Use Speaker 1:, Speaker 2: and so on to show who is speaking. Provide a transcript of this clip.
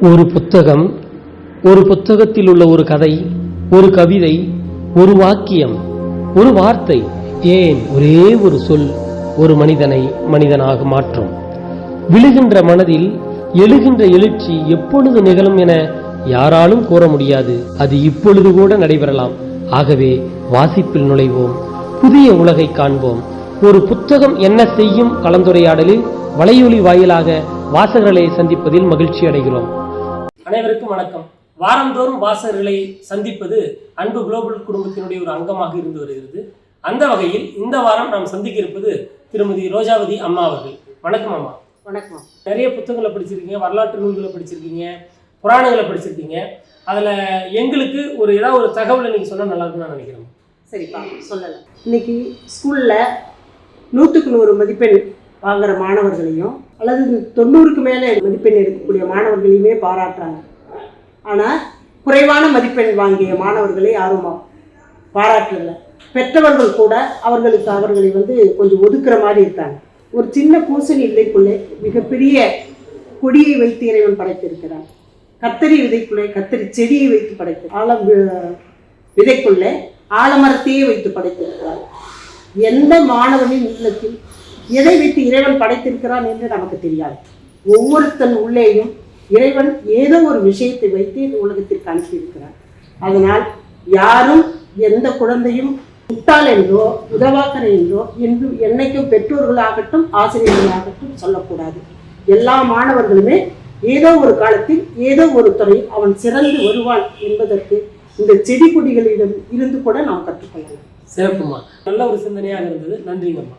Speaker 1: ஒரு புத்தகம் ஒரு புத்தகத்தில் உள்ள ஒரு கதை ஒரு கவிதை ஒரு வாக்கியம் ஒரு வார்த்தை ஏன் ஒரே ஒரு சொல் ஒரு மனிதனை மனிதனாக மாற்றும்? விழுகின்ற மனதில் எழுகின்ற எழுச்சி எப்பொழுது நிகழும் என யாராலும் கூற முடியாது. அது இப்பொழுது கூட நடைபெறலாம். ஆகவே வாசிப்பில் நுழைவோம் புதிய உலகை காண்போம். ஒரு புத்தகம் என்ன செய்யும் கலந்துரையாடலில் வலையொலி வாயிலாக வாசகர்களை சந்திப்பதில் மகிழ்ச்சி அடைகிறோம். அனைவருக்கும் வணக்கம். வாரந்தோறும் வாசகர்களை சந்திப்பது அன்பு குளோபல் குடும்பத்தினுடைய ஒரு அங்கமாக இருந்து வருகிறது. அந்த வகையில் இந்த வாரம் நாம் சந்திக்க இருப்பது திருமதி ரோஜாவதி அம்மா அவர்கள். வணக்கம் அம்மா.
Speaker 2: வணக்கம்.
Speaker 1: நிறைய புத்தகங்களை படிச்சிருக்கீங்க வரலாற்று நூல்களை படிச்சிருக்கீங்க புராணங்களை படிச்சிருக்கீங்க. அதில் எங்களுக்கு ஒரு ஏதாவது ஒரு தகவலை நீங்கள் சொன்னால் நல்லா இருக்கும்னு நான் நினைக்கிறேன்.
Speaker 2: சரிப்பா சொல்லலாம். இன்னைக்கு ஸ்கூலில் நூற்றுக்கு நூறு மதிப்பெண் வாங்குற மாணவர்களையும் அல்லது தொண்ணூறுக்கு மேலே மதிப்பெண் எடுக்கக்கூடிய மாணவர்களையுமே பாராட்டுறாங்க. ஆனால் குறைவான மதிப்பெண் வாங்கிய மாணவர்களை யாரும் பாராட்டல. பெற்றவர்கள் கூட அவர்களுக்கு அவர்களை வந்து கொஞ்சம் ஒதுக்குற மாதிரி இருக்காங்க. ஒரு சின்ன பூசணி விதைக்குள்ளே மிகப்பெரிய கொடியை வைத்து இறைவன் படைத்திருக்கிறார் கத்தரி விதைக்குள்ளே கத்தரி செடியை வைத்து படைத்து ஆழம் விதைக்குள்ளே ஆலமரத்தையே வைத்து படைத்திருக்கிறார் எந்த மாணவனின் இல்லத்தில் எதை வைத்து இறைவன் படைத்திருக்கிறான் என்று நமக்கு தெரியாது. ஒவ்வொருத்தன் உள்ளேயும் இறைவன் ஏதோ ஒரு விஷயத்தை வைத்து இந்த உலகத்திற்கு அனுப்பியிருக்கிறார் அதனால் யாரும் எந்த குழந்தையும் முட்டாள் என்றோ உதவாக்கரை என்றோ என்று என்னைக்கும் பெற்றோர்களாகட்டும் ஆசிரியர்களாகட்டும் சொல்லக்கூடாது. எல்லா மாணவர்களுமே ஏதோ ஒரு காலத்தில் ஏதோ ஒரு துறையில் அவன் சிறந்து வருவான் என்பதற்கு இந்த செடி கொடிகளிடம் இருந்து கூட நாம் கற்றுக்கொள்ளலாம்.
Speaker 1: சிறப்புமா? நல்ல ஒரு சிந்தனையாக இருந்தது. நன்றிங்கம்மா.